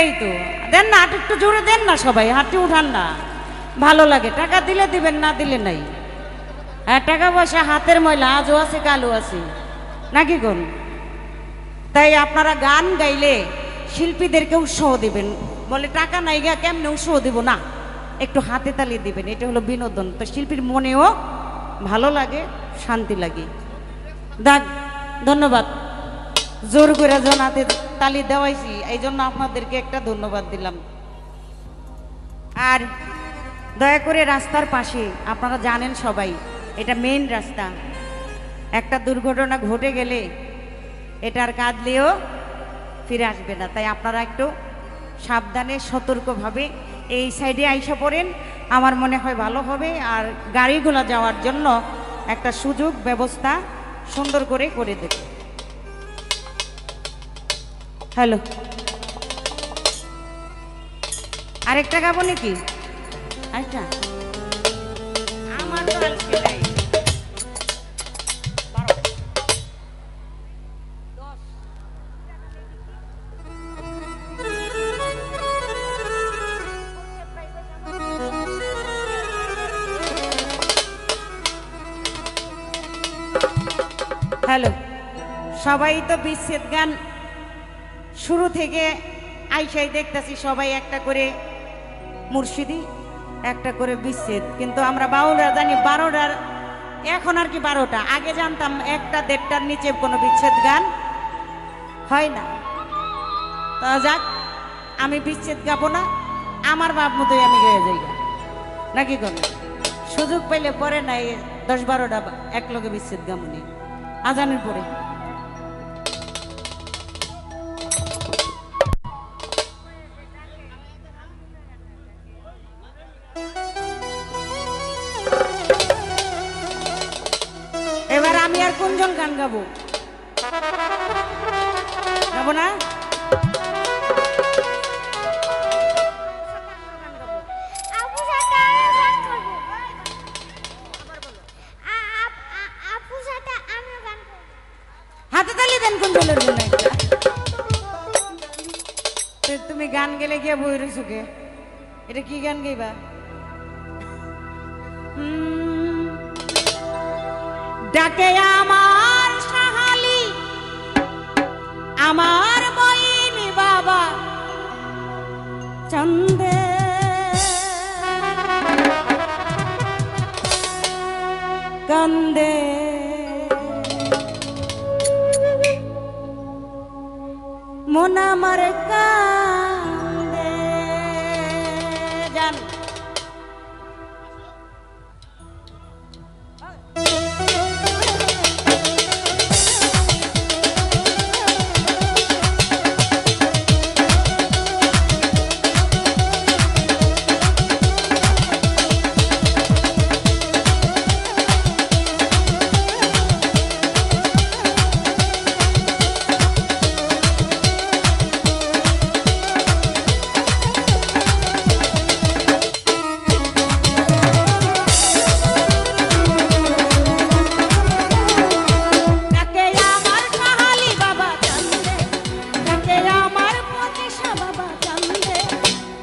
এই তো দেন না একটু জোরে দেন না সবাই, হাঁটি উঠান না। ভালো লাগে, টাকা দিলে দিবেন, না দিলে নাই। হ্যাঁ টাকা পয়সা হাতের ময়লা, আজও আছে, কালও আছে। নাকি কোন? তাই আপনারা গান গাইলে শিল্পীদেরকে উৎসাহ দিবেন। বলে, টাকা নাই গা, কেমনে উৎসাহ দিব না? একটু হাতে তালি দিবেন, এটা হলো বিনোদন। তো শিল্পীর মনেও ভালো লাগে, শান্তি লাগে। দাগ ধন্যবাদ। জোর করে জনাতে তালি দেওয়াইছি এই জন্য আপনাদেরকে একটা ধন্যবাদ দিলাম। আর দয়া করে রাস্তার পাশে, আপনারা জানেন সবাই, এটা মেইন রাস্তা। একটা দুর্ঘটনা ঘটে গেলে এটার কাঁদলেও ফিরে আসবে না। তাই আপনারা একটু সাবধানে, সতর্কভাবে এই সাইডে আইসা পড়েন। আমার মনে হয় ভালো হবে। আর গাড়িগুলো যাওয়ার জন্য একটা সুযোগ, ব্যবস্থা সুন্দর করে করে দেবে। হ্যালো। আরেকটা গাবো নাকি? আচ্ছা। আমার। হ্যালো। সবাই তো বিচ্ছেদ গান শুরু থেকে আইসাই দেখতেছি সবাই একটা করে মুর্শিদি, একটা করে বিচ্ছেদ। কিন্তু আমরা বাউলরা জানি বারোটার, এখন আর কি বারোটা। আগে জানতাম একটা দেড়টার নিচে কোনো বিচ্ছেদ গান হয় না। তা যাক, আমি বিচ্ছেদ গাবো না, আমার বাপ মতোই আমি গেয়ে যাই নাকি কোনো? সুযোগ পেলে পরে নাই, দশ বারোটা এক লগে বিচ্ছেদ গামুনি। আজানের পরে। গান করব। হাতে তালি দেন কোন দলের তুমি গান গেলে গিয়ে বই রয়েছো এটা কি গান গাইবা? ডাকে আমার আমার বইনি বাবা। চন্দে। কান্দে মন আমার কান্দে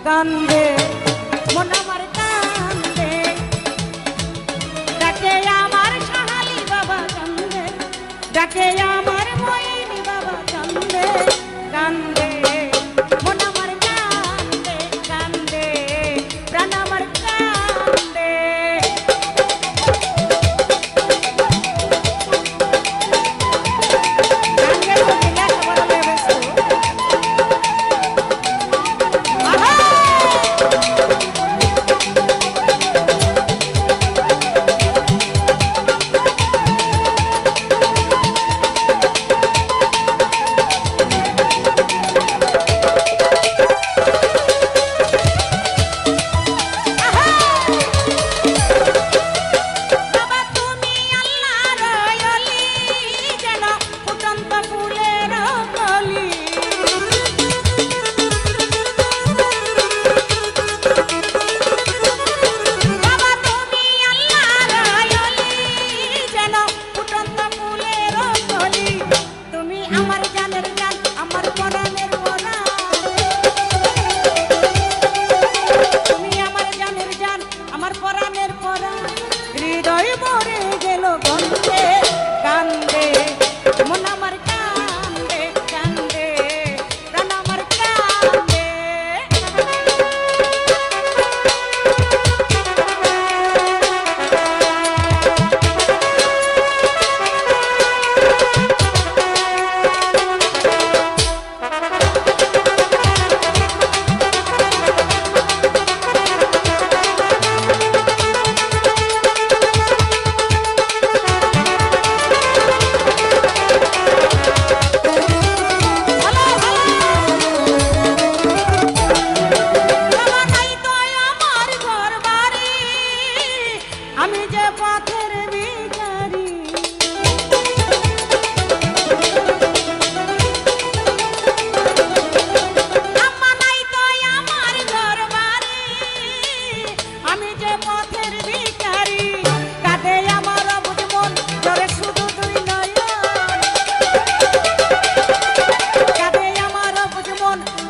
কান্দে মন আমার কান্দে। ডাকে আমার সাহালি বাবা কান্দে ডাকে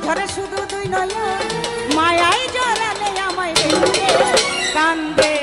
ধরে শুধু দুই নয় মায়াই জড়ালে আমায় কান্দে।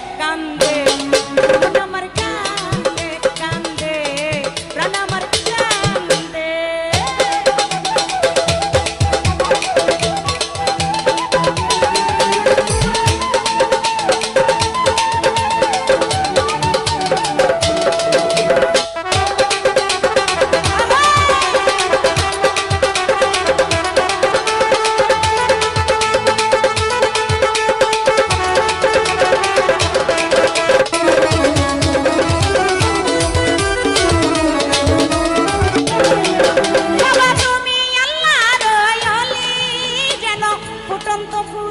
tiempo fue.